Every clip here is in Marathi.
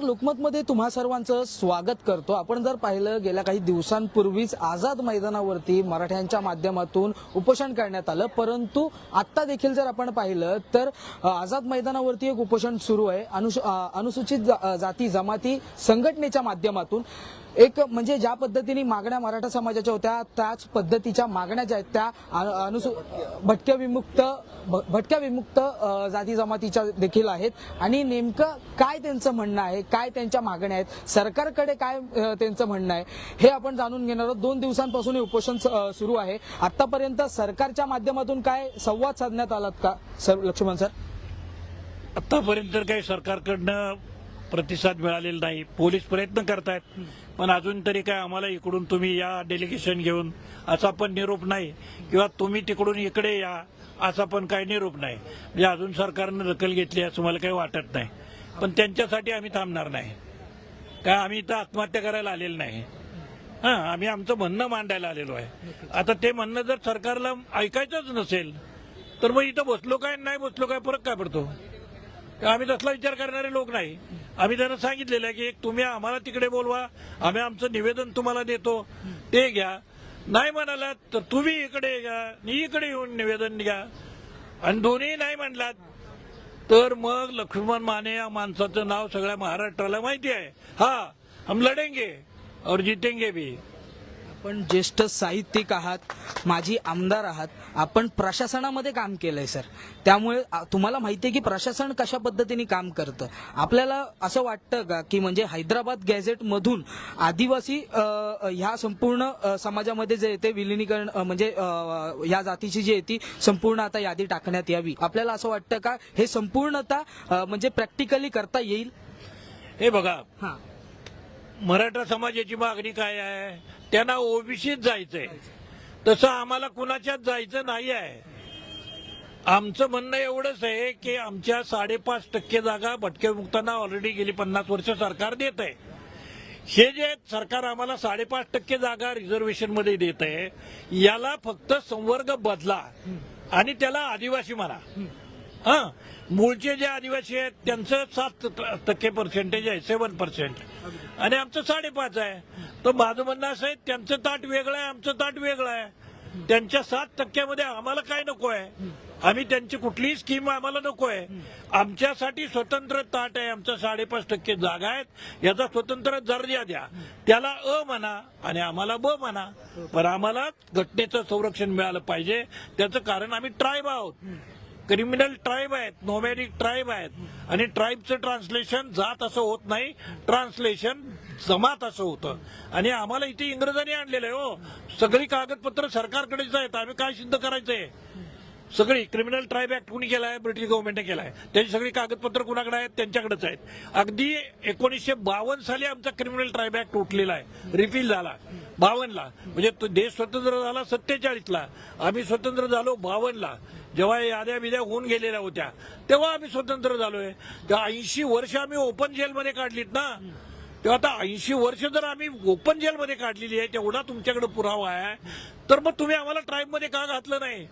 लोकमतमध्ये तुम्हा सर्वांचं स्वागत करतो. आपण जर पाहिलं गेल्या काही दिवसांपूर्वीच आझाद मैदानावरती मराठ्यांच्या माध्यमातून उपोषण करण्यात आलं. परंतु आत्ता देखील जर आपण पाहिलं तर आझाद मैदानावरती एक उपोषण सुरू आहे. अनुसूचित जाती जमाती संघटनेच्या माध्यमातून. एक म्हणजे ज्या पद्धतीने मागण्या मराठा समाजाच्या होत्या त्याच पद्धतीच्या मागण्या ज्या आहेत त्या अनुसू भटक्या विमुक्त भ- भटक्या विमुक्त जाती जमातीच्या देखील आहेत. आणि नेमकं काय त्यांचं म्हणणं आहे काय त्यांच्या मागण्या आहेत सरकारकडे काय त्यांचं म्हणणं आहे हे आपण जाणून घेणार आहोत. दोन दिवसांपासून हे उपोषण सुरू आहे. आतापर्यंत सरकारच्या माध्यमातून काय संवाद साधण्यात आलात का सर लक्ष्मण सर? आतापर्यंत तर काही सरकारकडनं प्रतिसाद मिळालेला नाही. पोलीस प्रयत्न करतायत. पण अजून तरी काय आम्हाला इकडून तुम्ही या डेलिगेशन घेऊन असा पण निरोप नाही. किंवा तुम्ही तिकडून इकडे या असा पण काही निरोप नाही. म्हणजे अजून सरकारनं दखल घेतली असं मला काही वाटत नाही. पण त्यांच्यासाठी आम्ही थांबणार नाही. काय आम्ही इथं आत्महत्या करायला आलेलो नाही. हा आम्ही आमचं म्हणणं मांडायला आलेलो आहे. आता ते म्हणणं जर सरकारला ऐकायचंच नसेल तर मग इथं बसलो काय नाही बसलो काय फरक काय पडतो? आम्ही तसला विचार करणारे लोक नाही. आम्ही त्यांना सांगितलेलं आहे की एक तुम्ही आम्हाला तिकडे बोलवा आम्ही आमचं निवेदन तुम्हाला देतो. ते घ्या. नाही म्हणालात तर तुम्ही इकडे घ्या मी इकडे येऊन निवेदन घ्या. आणि दोन्ही नाही म्हणलात तर मग लक्ष्मण माने या माणसाचं नाव सगळ्या महाराष्ट्राला माहिती आहे. हा हम लढेंगे और जितेंगे भी. आपण ज्येष्ठ साहित्यिक आहात माजी आमदार आहात आपण प्रशासनामध्ये काम केलंय सर. त्यामुळे तुम्हाला माहिती आहे की प्रशासन कशा पद्धतीने काम करतं? आपल्याला असं वाटतं का की म्हणजे हैदराबाद गॅझेट मधून आदिवासी ह्या संपूर्ण समाजामध्ये जे येते विलिनीकरण म्हणजे या जातीची जी आहे ती संपूर्ण आता यादी टाकण्यात यावी. आपल्याला असं वाटतं का हे संपूर्णतः म्हणजे प्रॅक्टिकली करता येईल? हे बघा हा. मराठा समाजाची मागणी काय आहे? त्यांना ओबीसीत जायचंय. तसं आम्हाला कुणाच्यात जायचं नाही आहे. आमचं म्हणणं एवढंच आहे की आमच्या साडेपाच टक्के जागा भटके मुक्तांना ऑलरेडी गेली पन्नास वर्ष सरकार देत आहे. हे जे सरकार आम्हाला साडेपाच टक्के जागा रिझर्वेशनमध्ये देत आहे. याला फक्त संवर्ग बदला आणि त्याला आदिवासी म्हणा. हा. मूळचे जे आदिवासी आहेत त्यांचं सात टक्के पर्सेंटेज आहे सेवन पर्सेंट आणि आमचं साडेपाच आहे. तर माझं आहे त्यांचं ताट वेगळं आहे आमचं ताट वेगळं आहे. त्यांच्या सात टक्क्यामध्ये आम्हाला काय नको आहे? आम्ही त्यांची कुठलीही स्कीम आम्हाला नको आहे. आमच्यासाठी स्वतंत्र ताट आहे आमच्या साडेपाच टक्के जागा आहेत. याचा स्वतंत्र दर्जा द्या. त्याला अ म्हणा आणि आम्हाला ब म्हणा. पण आम्हाला घटनेचं संरक्षण मिळालं पाहिजे. त्याचं कारण आम्ही ट्रायब आहोत. क्रिमिनल ट्राईब आहेत नोमॅडिक ट्राईब आहेत. आणि ट्राईबचं ट्रान्सलेशन जात असं होत नाही ट्रान्सलेशन जमात असं होतं. आणि आम्हाला इथे इंग्रजांनी आणलेलं आहे हो. सगळी कागदपत्र सरकारकडेच आहेत आम्ही काय सिद्ध करायचंय? सगळी क्रिमिनल ट्राईब ऍक्ट कुणी केलाय? ब्रिटिश गव्हर्नमेंटने केलाय. त्याची सगळी कागदपत्र कुणाकडे आहेत? त्यांच्याकडेच आहेत. अगदी एकोणीसशे बावन्न साली आमचा क्रिमिनल ट्राईब ऍक्ट उठलेला आहे. रिपील झाला. बावन्नला. म्हणजे देश स्वतंत्र झाला सत्तेचाळीसला. आम्ही स्वतंत्र झालो बावन्नला. जेव्हा याद्या बिद्या होऊन गेलेल्या होत्या तेव्हा आम्ही स्वतंत्र झालोय. त्या ऐंशी वर्ष आम्ही ओपन जेलमध्ये काढलीत ना तेव्हा आता ऐंशी वर्ष जर आम्ही ओपन जेलमध्ये काढलेली आहे तेवढा तुमच्याकडे पुरावा आहे. तर मग तुम्ही आम्हाला ट्राईबमध्ये का घातलं नाही?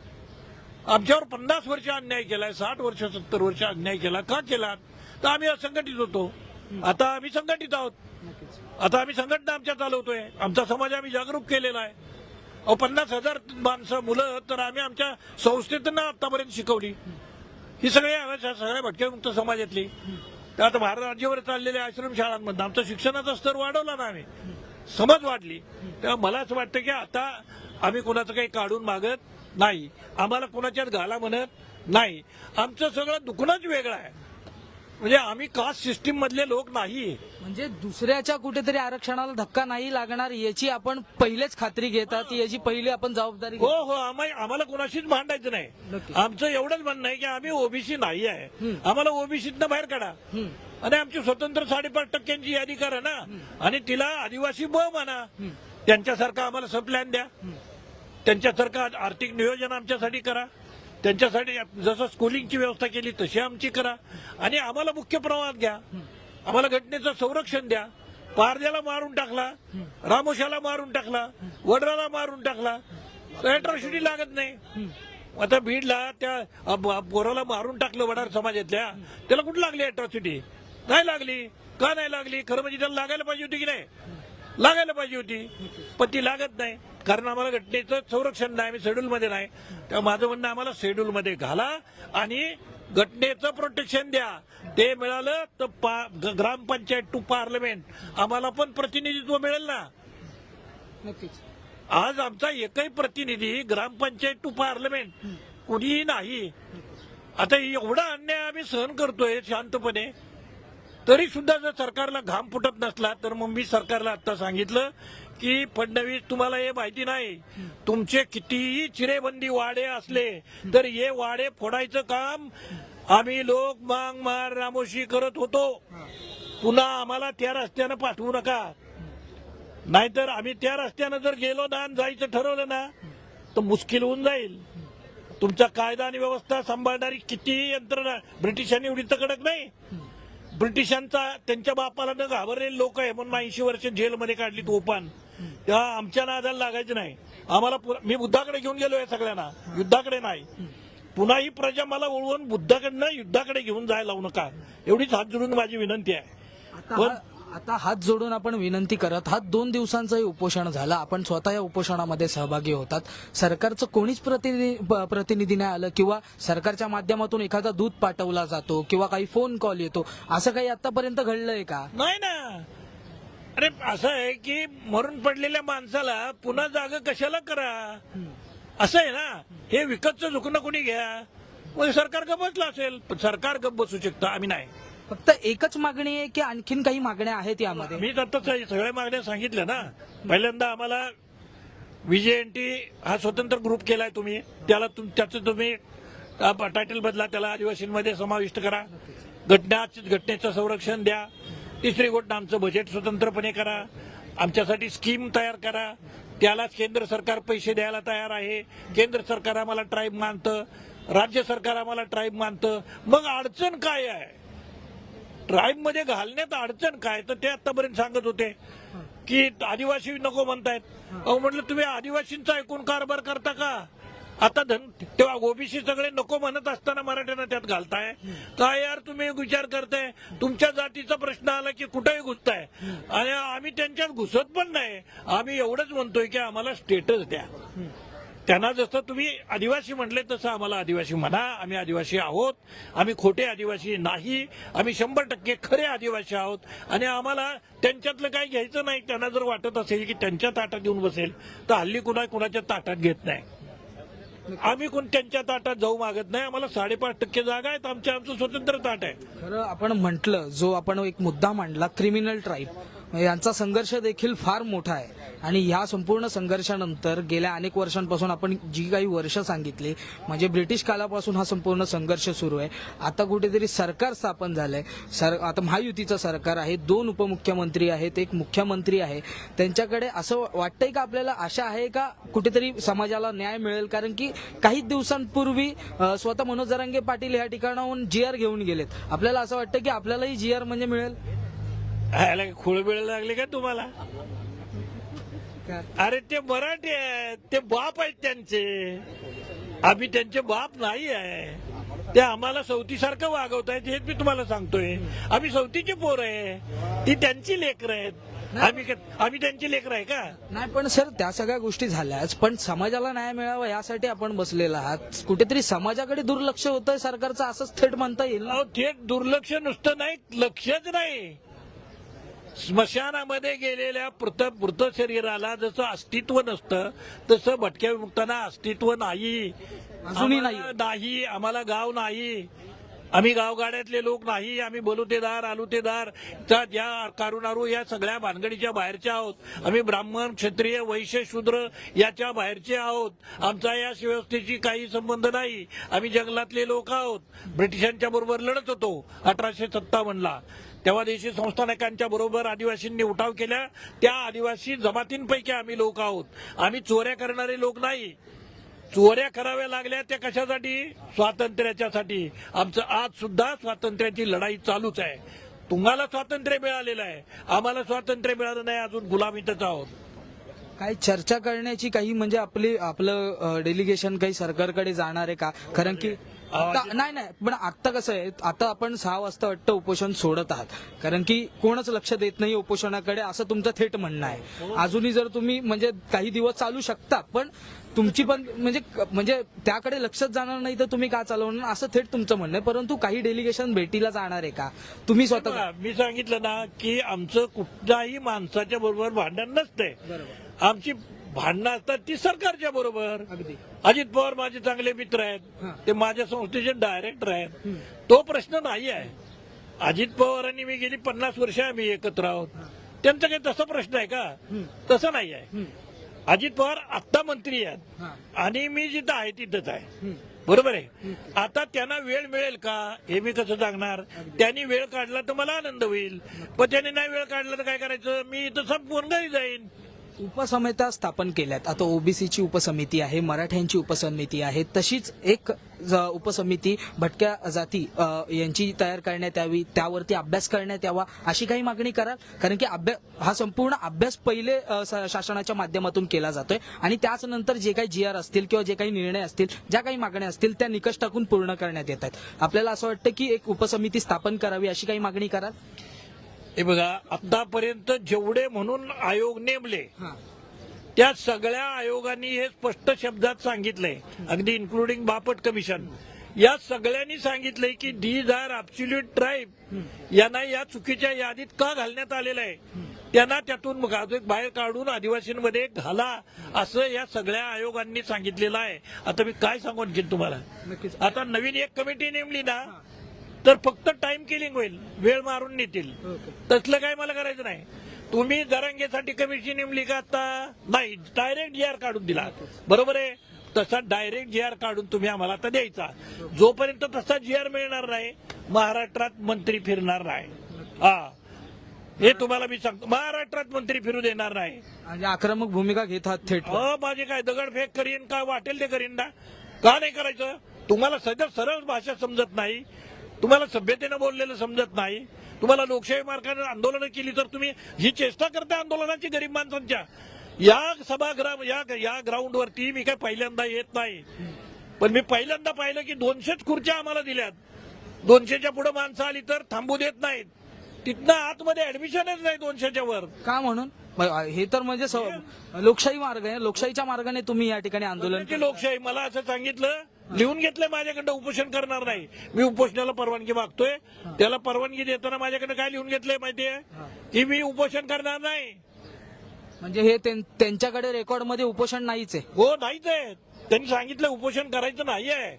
आमच्यावर पन्नास वर्ष अन्याय केलाय साठ वर्ष सत्तर वर्ष अन्याय केला का केला? तर आम्ही असंघटित होतो. आता आम्ही संघटित आहोत. आता आम्ही संघटना आमच्या चालवतोय. आमचा समाज आम्ही जागरूक केलेला आहे. अहो पन्नास हजार माणसं मुलं तर आम्ही आमच्या संस्थेतून आतापर्यंत शिकवली. ही सगळे सगळ्या भटक्यामुक्त समाजातली. तर आता भारत राज्यावर चाललेल्या आश्रम शाळांमधून आमचा शिक्षणाचा स्तर वाढवला ना आम्ही. समज वाढली. तेव्हा मला असं वाटतं की आता आम्ही कोणाचं काही काढून मागत नाही. आम्हाला कोणाच्यात घाला म्हणत नाही. आमचं सगळं दुखणंच वेगळं आहे. म्हणजे आम्ही कास्ट सिस्टीम मधले लोक नाही. म्हणजे दुसऱ्याच्या कुठेतरी आरक्षणाला धक्का नाही लागणार याची आपण पहिलेच खात्री घेतात याची पहिली आपण जबाबदारी हो घेतो. हो आम्ही आम्हाला कोणाशीच भांडायचं नाही. नक्की. आमचं एवढंच म्हणणं आहे की आम्ही ओबीसी नाही आहे. आम्हाला ओबीसीतनं बाहेर काढा. आणि आमची स्वतंत्र साडेपाच टक्क्यांची यादी करा ना. आणि तिला आदिवासी ब म्हणा. त्यांच्यासारखा आम्हाला सब प्लॅन द्या त्यांच्यासारखं आर्थिक नियोजन आमच्यासाठी करा. त्यांच्यासाठी जसं स्कूलिंगची व्यवस्था केली तशी आमची करा. आणि आम्हाला मुख्य प्रवाहात घ्या. आम्हाला घटनेचं संरक्षण द्या. पारद्याला मारून टाकला रामोशाला मारून टाकला वडराला मारून टाकला. अट्रॉसिटी लागत नाही. आता बीडला त्या बोराला पोराला मारून टाकलं वडार समाजातल्या. त्याला कुठं लागली अट्रॉसिटी नाही लागली. का नाही लागली? खरं म्हणजे त्याला लागायला पाहिजे होती की नाही? लागायला पाहिजे होती. पण ती लागत नाही. कारण आम्हाला घटनेचं संरक्षण नाही. आम्ही शेड्यूल मध्ये नाही. तेव्हा माझं म्हणणं आम्हाला शेड्यूल मध्ये घाला आणि घटनेचं प्रोटेक्शन द्या. ते मिळालं तर ग्रामपंचायत टू पार्लमेंट आम्हाला पण प्रतिनिधित्व मिळेल ना. नक्कीच. आज आमचा एकही प्रतिनिधी ग्रामपंचायत टू पार्लमेंट कुणीही नाही. आता एवढा अन्याय आम्ही सहन करतोय शांतपणे. तरी सुद्धा जर सरकारला घाम फुटत नसला तर मग मी सरकारला आता सांगितलं की फडणवीस तुम्हाला हे माहिती नाही. तुमचे कितीही चिरेबंदी वाडे असले तर हे वाडे फोडायचं काम आम्ही लोक मांग मार रामोशी करत होतो. पुन्हा आम्हाला त्या रस्त्यानं पाठवू नका. नाहीतर आम्ही त्या रस्त्यानं जर गेलो ना आणि जायचं ठरवलं ना तर मुश्किल होऊन जाईल. तुमचा कायदा आणि व्यवस्था सांभाळणारी कितीही यंत्रणा ब्रिटिशांनी एवढी कडक नाही. ब्रिटिशांचा त्यांच्या बापाला न घाबरलेले लोक आहे. म्हणून ऐंशी वर्ष जेलमध्ये काढली ओपान तेव्हा आमच्या नादाला लागायचं नाही. आम्हाला मी बुद्धाकडे घेऊन गेलोय सगळ्यांना. युद्धाकडे नाही. पुन्हा ही प्रजा मला ओळवून बुद्धाकडनं युद्धाकडे घेऊन जायला लावू नका. एवढीच हात जोडून माझी विनंती आहे. पण आता हात जोडून आपण विनंती करत हात दोन दिवसांचंही उपोषण झालं. आपण स्वतः या उपोषणामध्ये सहभागी होतात. सरकारचं कोणीच प्रतिनिधी प्रतिनिधी नाही आलं किंवा सरकारच्या माध्यमातून एखादा दूध पाठवला जातो किंवा काही फोन कॉल येतो. असं काही आतापर्यंत घडलंय का? नाही ना. अरे असं आहे की मरून पडलेल्या माणसाला पुन्हा जागा कशाला करा? असं आहे ना. हे विकतचं झुकणं कोणी घ्या? मग सरकार गप बसलं असेल. पण सरकार गप्प बसू शकतं. आम्ही नाही. फक्त एकच मागणी आहे की आणखीन काही मागण्या आहेत यामध्ये? मी तर सगळ्या मागण्या सांगितल्या ना. पहिल्यांदा आम्हाला टी हा स्वतंत्र ग्रुप केलाय तुम्ही. त्याला तुम त्याचं तुम्ही टायटल बदला त्याला आदिवासींमध्ये समाविष्ट करा. घटना घटनेचं संरक्षण द्या. तिसरी गोष्ट आमचं बजेट स्वतंत्रपणे करा. आमच्यासाठी स्कीम तयार करा. त्यालाच केंद्र सरकार पैसे द्यायला तयार आहे. केंद्र सरकार आम्हाला ट्राईब मानतं. राज्य सरकार आम्हाला ट्राईब मानतं. मग अडचण काय आहे? ट्राईबमध्ये घालण्यात अडचण काय? तर ते आतापर्यंत सांगत होते की आदिवासी नको म्हणतायत. अहो म्हटलं तुम्ही आदिवासींचा एकूण कारभार करता का? आता धन तेव्हा ओबीसी सगळे नको म्हणत असताना मराठ्यांना त्यात घालताय. काय यार तुम्ही विचार करताय? तुमच्या जातीचा प्रश्न आला की कुठेही घुसताय. आणि आम्ही त्यांच्यात घुसत पण नाही. आम्ही एवढंच म्हणतोय की आम्हाला स्टेटस द्या. त्यांना जसं तुम्ही आदिवासी म्हटले तसं आम्हाला आदिवासी म्हणा. आम्ही आदिवासी आहोत. आम्ही खोटे आदिवासी नाही. आम्ही शंभर टक्के खरे आदिवासी आहोत. आणि आम्हाला त्यांच्यातलं काही घ्यायचं नाही. त्यांना जर वाटत असेल की त्यांच्या ताटात येऊन बसेल तर हल्ली कुणा कुणाच्या ताटात घेत नाही. आम्ही कोण त्यांच्या ताटात जाऊ मागत नाही. आम्हाला साडेपाच टक्के जागा आहेत. आमच्या आमचं स्वतंत्र ताट आहे. खरं आपण म्हटलं जो आपण एक मुद्दा मांडला क्रिमिनल ट्राईब म्हणजे यांचा संघर्ष देखील फार मोठा आहे. आणि ह्या संपूर्ण संघर्षानंतर गेल्या अनेक वर्षांपासून आपण जी काही वर्ष सांगितली म्हणजे ब्रिटिश कालापासून हा संपूर्ण संघर्ष सुरू आहे. आता कुठेतरी सरकार स्थापन झालंय. सर आता महायुतीचं सरकार आहे दोन उपमुख्यमंत्री आहेत एक मुख्यमंत्री आहे. त्यांच्याकडे असं वाटतंय का आपल्याला आशा आहे का कुठेतरी समाजाला न्याय मिळेल? कारण की काही दिवसांपूर्वी स्वतः मनोज जरांगे पाटील या ठिकाणाहून जी आर घेऊन गेलेत. आपल्याला असं वाटतं की आपल्यालाही जी आर म्हणजे मिळेल? ह्याला खोळ वेळ लागले का तुम्हाला? अरे ते मराठी आहेत. ते बाप आहेत त्यांचे. आम्ही त्यांचे बाप नाही आहे. ते आम्हाला सवतीसारखं वागवत आहेत हेच मी तुम्हाला सांगतोय. आम्ही सवतीचे पोर आहे. ती त्यांची लेकर आहेत. आम्ही आम्ही त्यांची लेकर आहे का? नाही पण सर त्या सगळ्या गोष्टी झाल्याच पण समाजाला न्याय मिळावा यासाठी आपण बसलेला आहात. कुठेतरी समाजाकडे दुर्लक्ष होतंय सरकारचं असंच थेट म्हणता येईल अहो थेट दुर्लक्ष नुसतं नाही लक्षच नाही. स्मशानामध्ये गेलेल्या मृत मृत शरीराला जसं अस्तित्व नसतं तसं भटक्या विमुक्तांना अस्तित्व नाही अजूनही नाही. आम्हाला नाही आम्हाला गाव नाही आम्ही गावगाड्यातले लोक नाही आम्ही बलुतेदार आलुतेदार. चा ज्या कारुणारू या सगळ्या भानगडीच्या बाहेरच्या आहोत. आम्ही ब्राह्मण क्षत्रिय वैश्य शूद्र याच्या बाहेरचे आहोत. आमचा या व्यवस्थेशी काही संबंध नाही. आम्ही जंगलातले लोक आहोत. ब्रिटिशांच्या बरोबर लढत होतो अठराशे सत्तावन्नला तेव्हा देशी संस्थानकांच्या बरोबर आदिवासींनी उठाव केला. त्या आदिवासी जमातींपैकी आम्ही लोक आहोत. आम्ही चोऱ्या करणारे लोक नाही. चोऱ्या कराव्या लागल्या त्या कशासाठी? स्वातंत्र्याच्यासाठी. आमचं आज सुद्धा स्वातंत्र्याची लढाई चालूच आहे. तुम्हाला स्वातंत्र्य मिळालेलं आहे. आम्हाला स्वातंत्र्य मिळालं नाही अजून गुलामीतच आहोत. काही चर्चा करण्याची काही म्हणजे आपली आपलं डेलिगेशन काही सरकारकडे जाणार आहे का? कारण की नाही नाही पण आता कसं आहे आता आपण सहा वाजता वाटतं उपोषण सोडत आहात. कारण की कोणच लक्ष देत नाही उपोषणाकडे असं तुमचं थेट म्हणणं आहे. अजूनही जर तुम्ही म्हणजे काही दिवस चालू शकता पण तुमची पण म्हणजे म्हणजे त्याकडे लक्षच जाणार नाही तर तुम्ही का चालवणार? असं थेट तुमचं म्हणणं आहे. परंतु काही डेलिगेशन भेटीला जाणार आहे का? तुम्ही स्वतः मी सांगितलं ना की आमचं कुठल्याही माणसाच्या बरोबर भांडण नसतंय. आमची भांडणं असतात ती सरकारच्या बरोबर. अजित पवार माझे चांगले मित्र. आहेत. ते माझ्या संस्थेचे डायरेक्टर आहेत. तो प्रश्न नाही आहे. अजित पवारांनी मी गेली पन्नास वर्ष आम्ही एकत्र आहोत. त्यांचा काही तसा प्रश्न आहे का? तसं नाही आहे. अजित पवार आत्ता मंत्री आहेत. आणि मी जिथं आहे तिथंच आहे. बरोबर आहे? आता त्यांना वेळ मिळेल का? हे मी कसं सांगणार? त्यांनी वेळ काढला तर मला आनंद होईल. पण त्यांनी नाही वेळ काढला तर काय करायचं? मी इथं संपूर्ण घरी जाईन. उपसमित्या स्थापन केल्यात. आता ओबीसीची उपसमिती आहे मराठ्यांची उपसमिती आहे तशीच एक ज- उपसमिती भटक्या जाती यांची तयार करण्यात यावी त्यावरती अभ्यास करण्यात यावा अशी काही मागणी कराल. कारण की अभ्यास हा संपूर्ण अभ्यास पहिले शासनाच्या माध्यमातून केला जातोय. आणि त्याच नंतर जे काही जी आर असतील किंवा जे काही निर्णय असतील ज्या काही मागण्या असतील त्या निकष टाकून पूर्ण करण्यात येत आहेत. आपल्याला असं वाटतं की एक उपसमिती स्थापन करावी अशी काही मागणी कराल? हे बघा आतापर्यंत जेवढे म्हणून आयोग नेमले त्या सगळ्या आयोगांनी हे स्पष्ट शब्दात सांगितलंय अगदी इन्क्लुडिंग बापट कमिशन या सगळ्यांनी सांगितलंय की डीज आर अब्सोल्युट ट्राईब यांना या चुकीच्या यादीत का घालण्यात आलेलं आहे? त्यांना त्यातून बाहेर काढून आदिवासींमध्ये घाला असं या सगळ्या आयोगांनी सांगितलेलं आहे. आता मी काय सांगू आणखीन तुम्हाला? आता नवीन एक कमिटी नेमली ना तर फक्त टाइम किलिंग होईल. वेळ मारून नेतील. तसलं काय मला करायचं नाही. तुम्ही जरांगेसाठी कमिटी नेमली का आता? नाही. डायरेक्ट जी आर काढून दिला. बरोबर आहे? तसा डायरेक्ट जी आर काढून तुम्ही आम्हाला आता द्यायचा. जोपर्यंत तसा जी आर मिळणार नाही महाराष्ट्रात मंत्री फिरणार नाही. हा. हे तुम्हाला मी सांगतो. महाराष्ट्रात मंत्री फिरू देणार नाही. आक्रमक भूमिका घेत आहात थेट. अ माझे काय दगडफेक करीन काय वाटेल ते करीन ना? का नाही करायचं? तुम्हाला सध्या सरळ भाषा समजत नाही. तुम्हाला सभ्यतेनं बोललेलं समजत नाही. तुम्हाला लोकशाही मार्गाने आंदोलनं केली तर तुम्ही ही चेष्टा करता आंदोलनाची गरीब माणसांच्या. या सभागृह या या ग्राउंडवरती मी काय पहिल्यांदा येत नाही. पण मी पहिल्यांदा पाहिलं की दोनशेच खुर्च्या आम्हाला दिल्यात. दोनशेच्या पुढे माणसं आली तर थांबू देत नाहीत. तिथनं आतमध्ये ऍडमिशनच नाही दोनशेच्या वर. का म्हणून? हे तर म्हणजे स- लोकशाही मार्ग आहे. लोकशाहीच्या मार्गाने तुम्ही या ठिकाणी आंदोलन लोकशाही मला असं सांगितलं लिहून घेतलं माझ्याकडनं उपोषण करणार नाही. मी उपोषणाला परवानगी मागतोय. त्याला परवानगी देताना माझ्याकडे काय लिहून घेतलंय माहितीये? की मी उपोषण करणार नाही. म्हणजे हे त्यां- त्यांच्याकडे रेकॉर्डमध्ये उपोषण नाहीच आहे. हो नाहीच आहे. त्यांनी सांगितलं उपोषण करायचं नाही आहे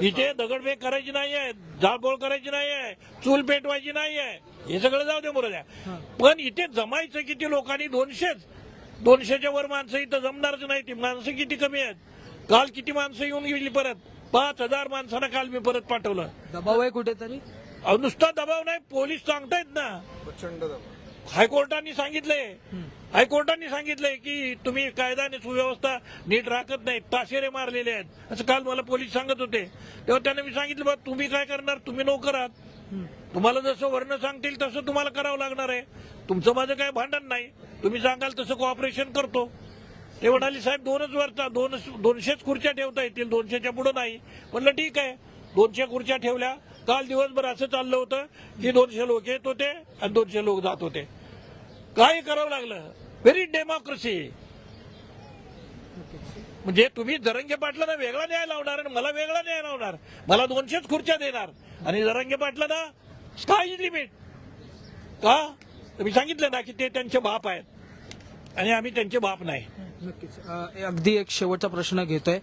इथे दगडफेक करायची नाही आहे जाळपोळ करायची नाही आहे चूल पेटवायची नाही आहे हे सगळं जाऊ दे बरोबर पण इथे जमायचं किती लोकांनी? दोनशेच. दोनशेच्या वर माणसं इथं जमणारच नाही ती माणसं किती कमी आहेत? काल किती माणसं येऊन गेली परत? पाच हजार माणसांना काल मी परत पाठवलं. दबाव आहे कुठेतरी? अहो, नुसता दबाव नाही पोलीस सांगतायत ना. प्रचंड दबाव. हायकोर्टाने सांगितलंय. हायकोर्टाने सांगितलंय की तुम्ही कायदा आणि सुव्यवस्था नीट राखत नाही ताशेरे मारलेले आहेत. असं काल मला पोलीस सांगत होते. तेव्हा त्यांना मी सांगितलं बा तुम्ही काय करणार? तुम्ही नोकर आहात. तुम्हाला जसं वर्ण सांगतील तसं तुम्हाला करावं लागणार आहे. तुमचं माझं काय भांडण नाही. तुम्ही सांगाल तसं कोऑपरेशन करतो. ते म्हणाले साहेब दोनच वरचा दोन दोनशेच खुर्च्या ठेवता येतील दोनशेच्या पुढे नाही. म्हणलं ठीक आहे दोनशे खुर्च्या ठेवल्या. काल दिवसभर असं चाललं होतं की दोनशे लोक येत होते आणि दोनशे लोक जात होते. काय करावं लागलं. व्हेरी डेमोक्रेसी म्हणजे तुम्ही जरंगे पाटलांना वेगळा न्याय लावणार आणि मला वेगळा न्याय लावणार. मला दोनशेच खुर्च्या देणार. आणि जरंगे पाटलांना स्काय लिमिट का? तुम्ही मी सांगितलं ना की ते त्यांचे बाप आहेत. आणि आम्ही त्यांचे बाप नाही. नक्कीच. अ, अगदी एक शेवटचा प्रश्न घेतोय.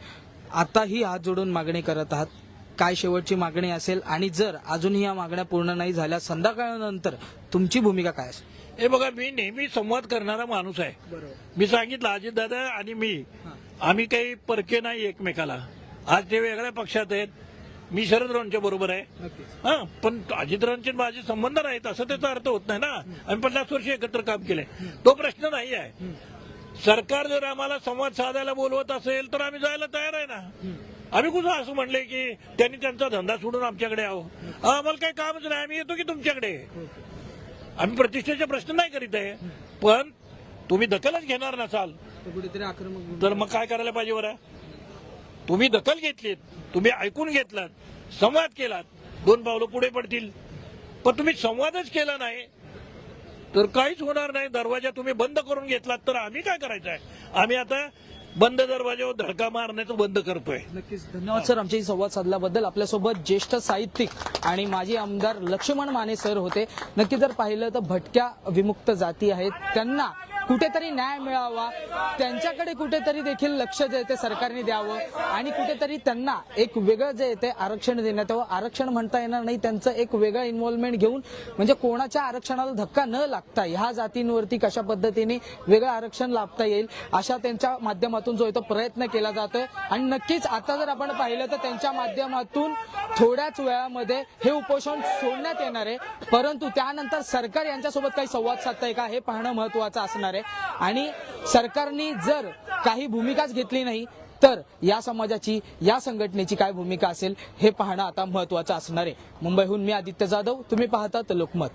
आताही हात जोडून मागणी करत आहात. काय शेवटची मागणी असेल? आणि जर अजूनही या मागण्या पूर्ण नाही झाल्या संध्याकाळनंतर तुमची भूमिका काय असेल? हे बघा मी नेहमी संवाद करणारा माणूस आहे. बरोबर. मी सांगितलं अजित दादा आणि मी. आम्ही काही परके नाही एकमेकाला. आज ते वेगळ्या पक्षात आहेत. मी शरदरावांच्या बरोबर आहे. नक्कीच. हा पण अजितरावांचे माझे संबंध नाहीत असं त्याचा अर्थ होत नाही ना. आम्ही पन्नास वर्ष एकत्र काम केले. तो प्रश्न नाही आहे. सरकार जर आम्हाला संवाद साधायला बोलवत असेल तर आम्ही जायला तयार आहे ना. आम्ही कुठं असं म्हणले की त्यांनी त्यांचा धंदा सोडून आमच्याकडे यावं? हा, आम्हाला काही कामच नाही आम्ही येतो की तुमच्याकडे? आम्ही प्रतिष्ठेचे प्रश्न नाही करीत आहे. पण तुम्ही दखलच घेणार नसाल. कुठेतरी आक्रमक तर मग काय करायला पाहिजे बरं? तुम्ही दखल घेतलीत तुम्ही ऐकून घेतलात संवाद केलात. दोन पावलं पुढे पडतील. पण तुम्ही संवादच केला नाही. तर काहीच होणार नाही. दरवाजा तुम्ही बंद करून घेतलात तर आम्ही काय करायचं आहे आम्ही आता बंद दरवाजावर धडका मारण्याचं बंद करतोय. नक्कीच. धन्यवाद सर आमच्याशी संवाद साधल्याबद्दल. आपल्यासोबत ज्येष्ठ साहित्यिक आणि माजी आमदार लक्ष्मण माने सर होते. नक्की जर पाहिलं तर भटक्या विमुक्त जाती आहेत. त्यांना कुठेतरी न्याय मिळावा. त्यांच्याकडे कुठेतरी देखील लक्ष जे आहे ते सरकारने द्यावं. आणि कुठेतरी त्यांना एक वेगळं जे आहे ते आरक्षण देण्यात यावं. आरक्षण म्हणता येणार नाही. त्यांचं एक वेगळं इन्व्हॉल्वमेंट घेऊन म्हणजे कोणाच्या आरक्षणाला धक्का न लागता ह्या जातींवरती कशा पद्धतीने वेगळं आरक्षण लाभता येईल अशा त्यांच्या माध्यमातून जो आहे तो प्रयत्न केला जातोय. आणि नक्कीच आता जर आपण पाहिलं तर त्यांच्या माध्यमातून थोड्याच वेळामध्ये हे उपोषण सोडण्यात येणार आहे. परंतु त्यानंतर सरकार यांच्यासोबत काही संवाद साधताय का? हे पाहणं महत्वाचं असणार आहे. आणि सरकारने जर काही भूमिकाच घेतली नाही तर या समाजाची या संघटनेची काय भूमिका असेल हे पाहणं आता महत्वाचं असणार आहे. मुंबईहून मी आदित्य जाधव तुम्ही पाहतात लोकमत.